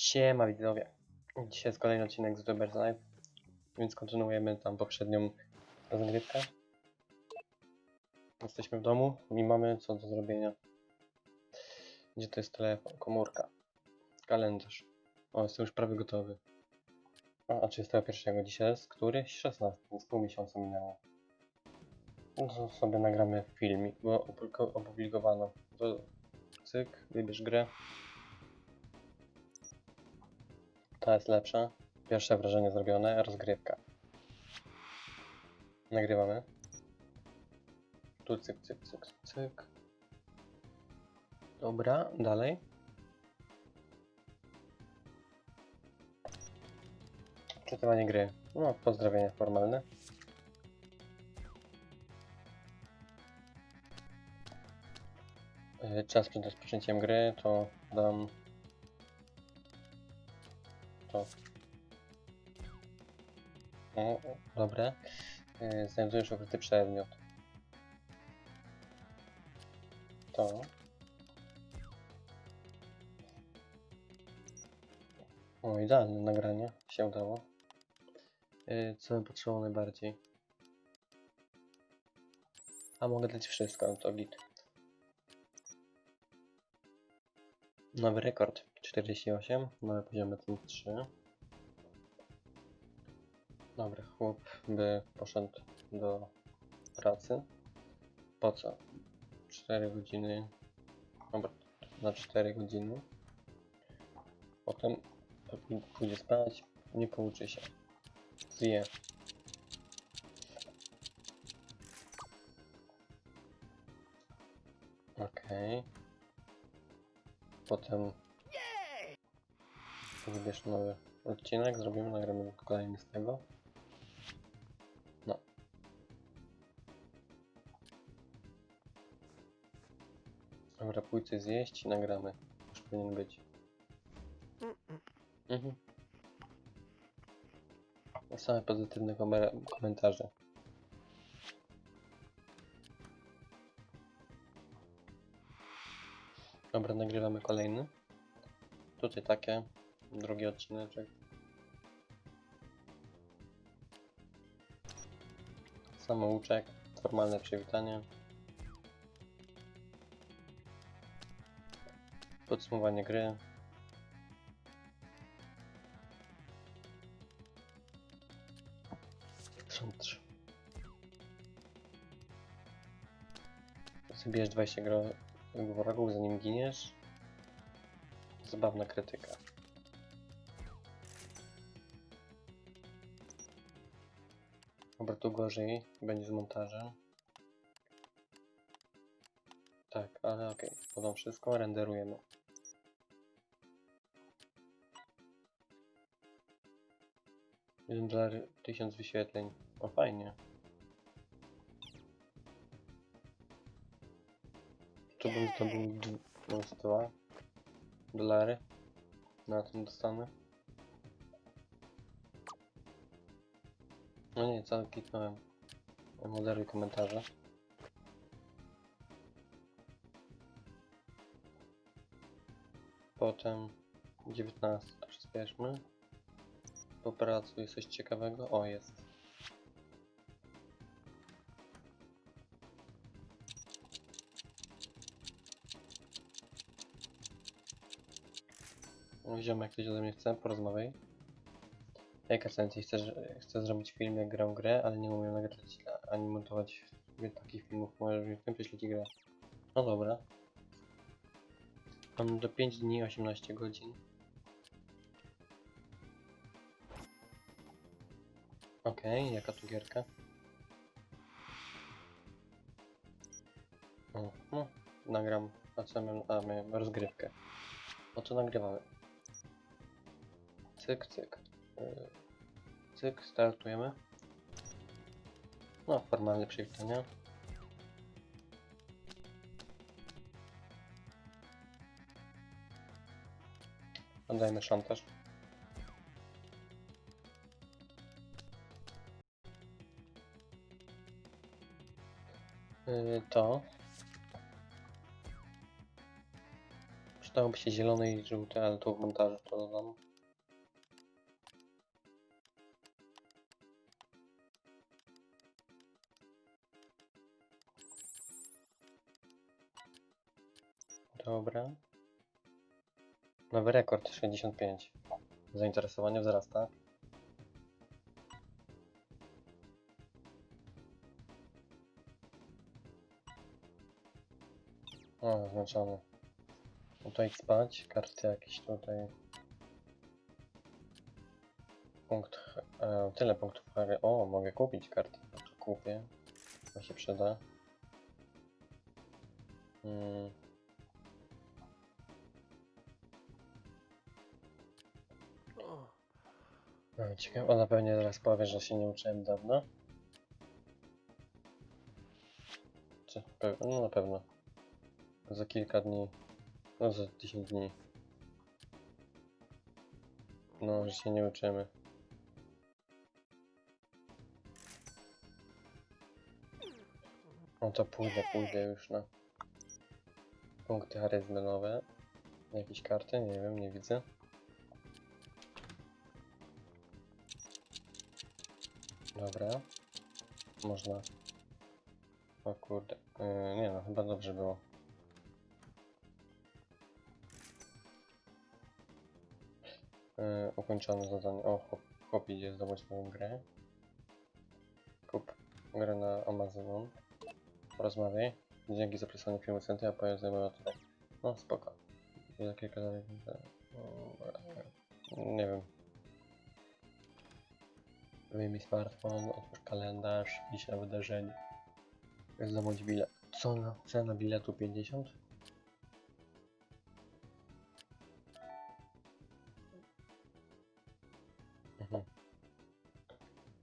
Siema widzowie. Dzisiaj jest kolejny odcinek z Weber's Live, więc kontynuujemy tam poprzednią rozgrywkę. Jesteśmy w domu i mamy co do zrobienia. Gdzie to jest telefon? Komórka. Kalendarz. O, jestem już prawie gotowy. A, a 31 dzisiaj jest który? 16, więc pół miesiąca minęło. No to sobie nagramy filmik, bo opubliko- opublikowano. To cyk, wybierz grę. Ta jest lepsza. Pierwsze wrażenie zrobione, rozgrywka. Nagrywamy. Tu cyk, cyk, cyk, cyk. Dobra, dalej. Czytywanie gry. No, pozdrowienia formalne. Y, Czas przed rozpoczęciem gry to dam to. O, dobra. Yy, Znajdujesz ukryty przedmiot. To. O, idealne nagranie. Się udało. Yy, Co bym potrzebował najbardziej? A mogę dać wszystko, to git. Nowy rekord 48, nowe poziomy tym 3. Dobra, chłop by poszedł do pracy. Po co? 4 godziny. Dobra, na 4 godziny. Potem pój- pójdzie spać, nie pouczy się. Zje. Okej. Potem wybierz nowy odcinek, zrobimy, nagramy kolejny z tego. No. Dobra, pójdź zjeść i nagramy. Już powinien być. Mhm. Same pozytywne komentarze. Dobra, nagrywamy kolejny. Tutaj takie. Drugi odcineczek. Samouczek. Formalne przywitanie. Podsumowanie gry. Są trzy. Zabijesz 20 gro wrogów zanim giniesz. Zabawna krytyka. Dobra, tu gorzej będzie z montażem. Tak, ale okej. Podam wszystko, renderujemy. Jeden dolar, tysiąc wyświetleń. O fajnie. Tu bym zdobył d- no, z dwa dolary. Na tym dostanę. No nie, co kliknąłem. Moderuj komentarze. Potem 19 przyspieszmy. Popracuj coś ciekawego. O, jest. Ziomek ktoś ode mnie chce, porozmawiaj. Jaka sencja? Chcesz, chcę zrobić film jak gram grę, ale nie umiem nagrać ani montować takich filmów. Możesz mi w tym prześleć grę. No dobra. Mam do 5 dni 18 godzin. Okej, jaka tu gierka? O, no, nagram, a co a miałem rozgrywkę. O co nagrywamy? Cyk, cyk. Yy, Cyk, startujemy. No, formalne przywitania. Oddajmy szantaż. Yy, to Przydałoby się zielone i żółte, ale tu w montażu to dodam. Dobra. Nowy rekord 65. Zainteresowanie wzrasta. O, zaznaczony. Tutaj spać, karty jakieś tutaj. Punkt, e, tyle punktów. O, mogę kupić karty. Kupię. To się przyda. Mm. Ciekawe, ona pewnie zaraz powie, że się nie uczyłem dawno. Czy, no na pewno. Za kilka dni. No za 10 dni. No, że się nie uczymy. No to pójdę, pójdę już na punkty charyzmy nowe. Jakieś karty? Nie wiem, nie widzę. Dobra. Można. O kurde. Yy, nie no, chyba dobrze było. Yy, ukończone zadanie. O, chłop, chłop idzie zdobyć nową grę. Kup grę na Amazon. Porozmawiaj. Dzięki za przesłanie filmu Centy, a powiem zajmowa tutaj. No spoko. Za kilka. Nie wiem. Wyjmij smartfon, otwórz kalendarz, idź na wydarzenie. Zdobądź bilet. Co na cena biletu 50? Mhm.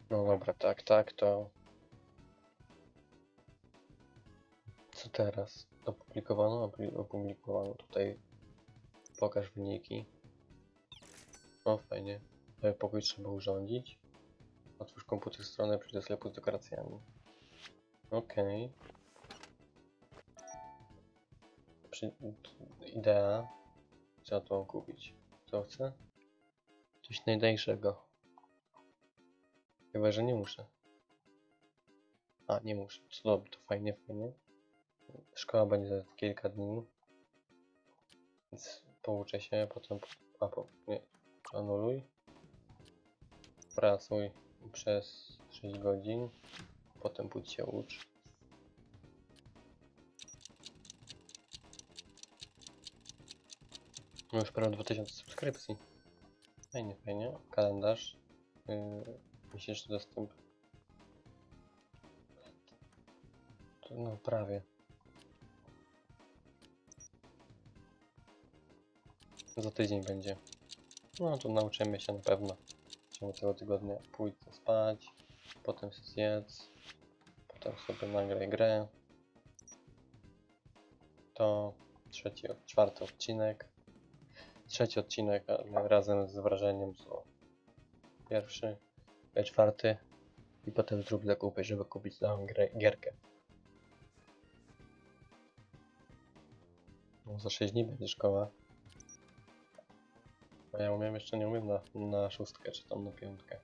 No dobra, tak, tak, to... Co teraz? Opublikowano? Opublikowano tutaj. Pokaż wyniki. O, fajnie. Pokój trzeba urządzić. Otwórz komputer stronę, przyjdź sklepu z dekoracjami. Okej. Przy... Idea. Trzeba to kupić. Co chcę? Coś najtańszego. Chyba, że nie muszę. A, nie muszę. Co to fajnie, fajnie. Szkoła będzie za kilka dni. Więc pouczę się, potem... A, po... nie. Anuluj. Pracuj przez 6 godzin. Potem pójdź się ucz. No już prawie 2000 subskrypcji. Fajnie, fajnie. Kalendarz. Yy, miesięczny dostęp. No prawie. Za tydzień będzie. No to nauczymy się na pewno. W ciągu tego tygodnia pójdę spać, potem zjedz, potem sobie nagraj grę. To trzeci, czwarty odcinek. Trzeci odcinek razem z wrażeniem co pierwszy, czwarty i potem zrób zakupy, żeby kupić grę, gierkę. No, za 6 dni będzie szkoła. A ja umiem jeszcze nie umiem na, na szóstkę, czy tam na piątkę.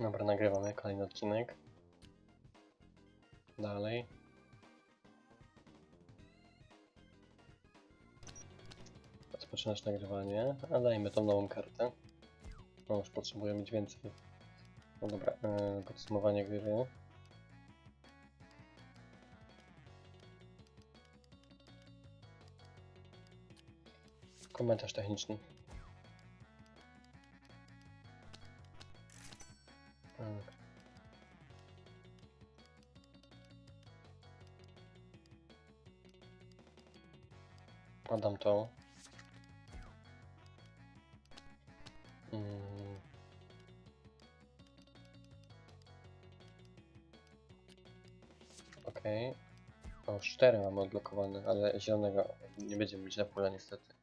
Dobra, nagrywamy kolejny odcinek. Dalej. Rozpoczynasz nagrywanie, a dajmy tą nową kartę. No już potrzebuję mieć więcej. No dobra, yy, podsumowanie gry. Komentarz techniczny. Tak. Podam to. Mm. Okej. Okay. O, cztery mam odblokowane, ale zielonego nie będziemy mieć na pula niestety.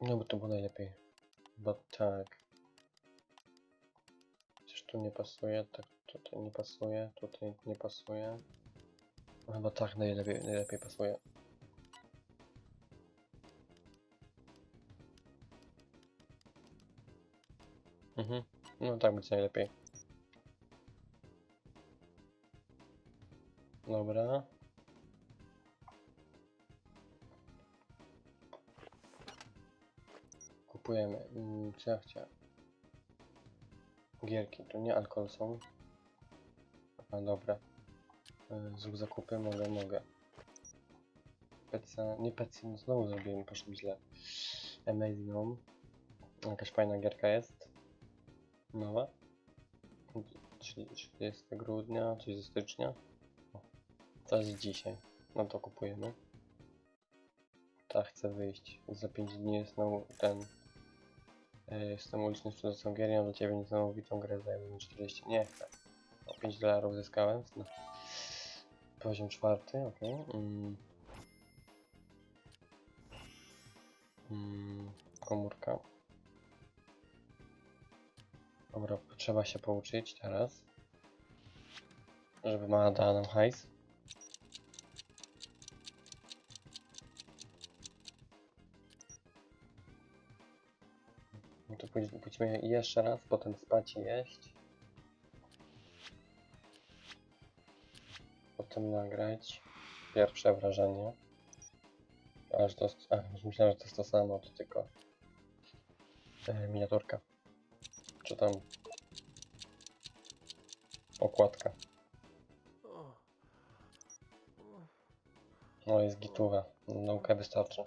No by to było najlepiej. Bo tak. Przecież tu nie pasuje, tak tutaj nie pasuje, tutaj nie pasuje. No, Chyba tak najlepiej, najlepiej pasuje. Mhm. No tak będzie najlepiej. Dobra. Kupujemy. Mm, co ja chciałem? Gierki, to nie alkohol są. A dobra. Y, Zrób zakupy, mogę, mogę. Peca, nie pecy, no znowu zrobiłem, poszło źle. Amazing Home. Jakaś fajna gierka jest. Czyli 30 grudnia, coś ze stycznia. O, to jest dzisiaj. No to kupujemy. Tak, chcę wyjść. Za 5 dni jest znowu ten. Yy, jestem ulicznym sprzedawcą gier, mam dla ciebie niesamowitą grę za 1,40. Nie chcę. O 5 dolarów zyskałem. No. Poziom czwarty, ok. Mm. Mm, komórka. Dobra, trzeba się pouczyć teraz. Żeby mama dała nam hajs. No to pójdź- pójdźmy jeszcze raz, potem spać i jeść. Potem nagrać pierwsze wrażenie. Aż to, a, myślałem, że to jest to samo, to tylko e, miniaturka. Czy tam okładka. No jest gituwa. Nauka wystarczy.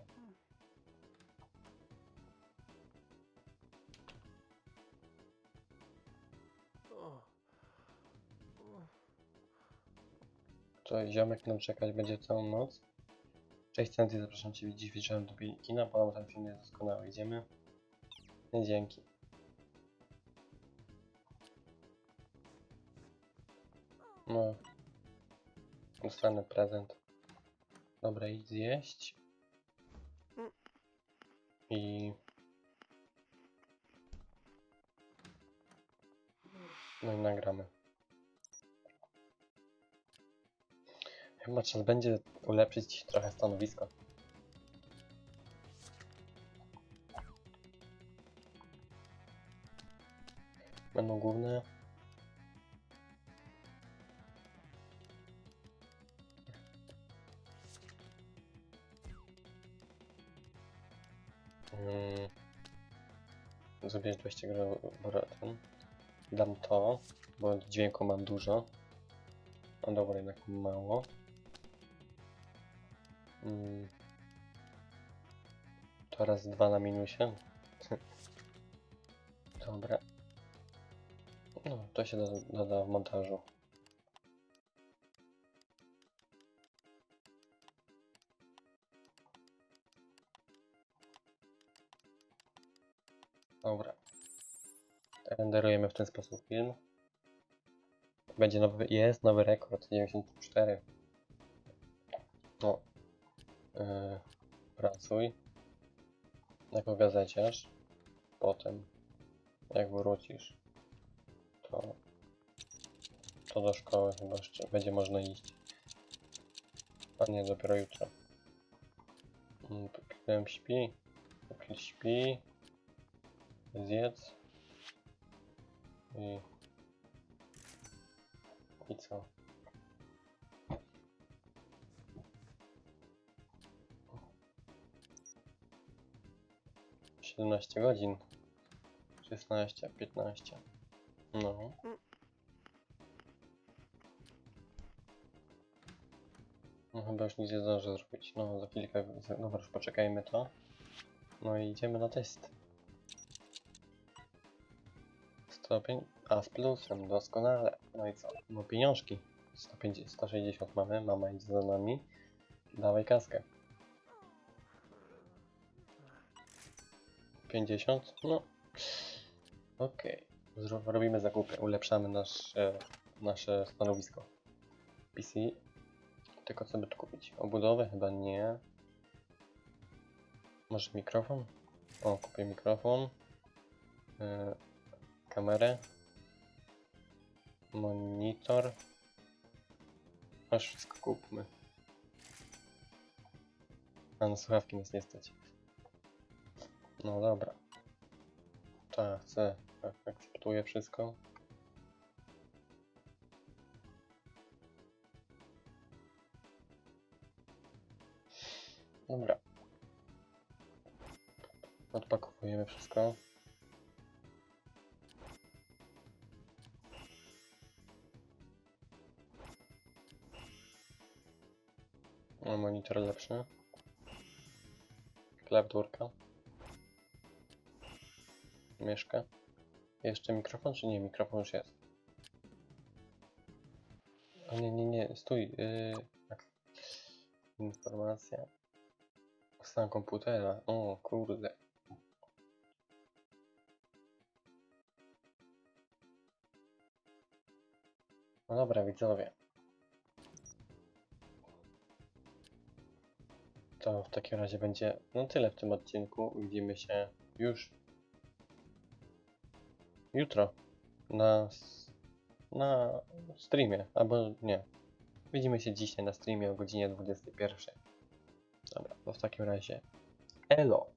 To ziomek nam czekać będzie całą noc. Cześć Sandy, zapraszam Cię dziś wieczorem do kina, bo ten film jest doskonały. Idziemy? Dzięki. No. Dostanę prezent. Dobra, idź zjeść. I... No i nagramy. Chyba trzeba będzie ulepszyć trochę stanowisko. Będą główne. Zrobię 200 ten. Dam to, bo dźwięku mam dużo. No dobra, jednak mało. Mm. To raz dwa na minusie. Dobra. No, to się doda w montażu. Dobra. Renderujemy w ten sposób film. Będzie nowy, jest nowy rekord, 94. No. Yy, pracuj. Jako gazeciarz. Potem, jak wrócisz, to, to do szkoły chyba jeszcze będzie można iść. A nie, dopiero jutro. Mm, Pukłem śpi. Pukl śpi. Zjedz. I... I co? Siedemnaście godzin. Szesnaście, piętnaście. No. No chyba już nic nie zdążę zrobić. No za za- Dobra, już poczekajmy to. No i idziemy na test. Stopień A z plusem, doskonale. No i co? No pieniążki. 150, 160 mamy, mama idzie za nami. Dawaj kaskę. 50? No. Okej. Okay. Robimy zakupy, ulepszamy nasze, nasze stanowisko. PC. Tylko co by tu kupić? Obudowę? Chyba nie. Może mikrofon? O, kupię mikrofon. e, kamerę. Monitor. Aż wszystko kupmy. A na słuchawki nas nie stać. No dobra. Tak, chcę. Tak, akceptuję wszystko. Dobra. Odpakowujemy wszystko. Monitor lepszy. Klawiaturka. Myszka. Jeszcze mikrofon, czy nie? Mikrofon już jest. O nie, nie, nie, stój. Yy, tak. Informacja. Stan komputera. O kurde. No dobra, widzowie. To w takim razie będzie no tyle w tym odcinku. Widzimy się już jutro na, na streamie, albo nie. Widzimy się dzisiaj na streamie o godzinie 21. Dobra, to w takim razie elo.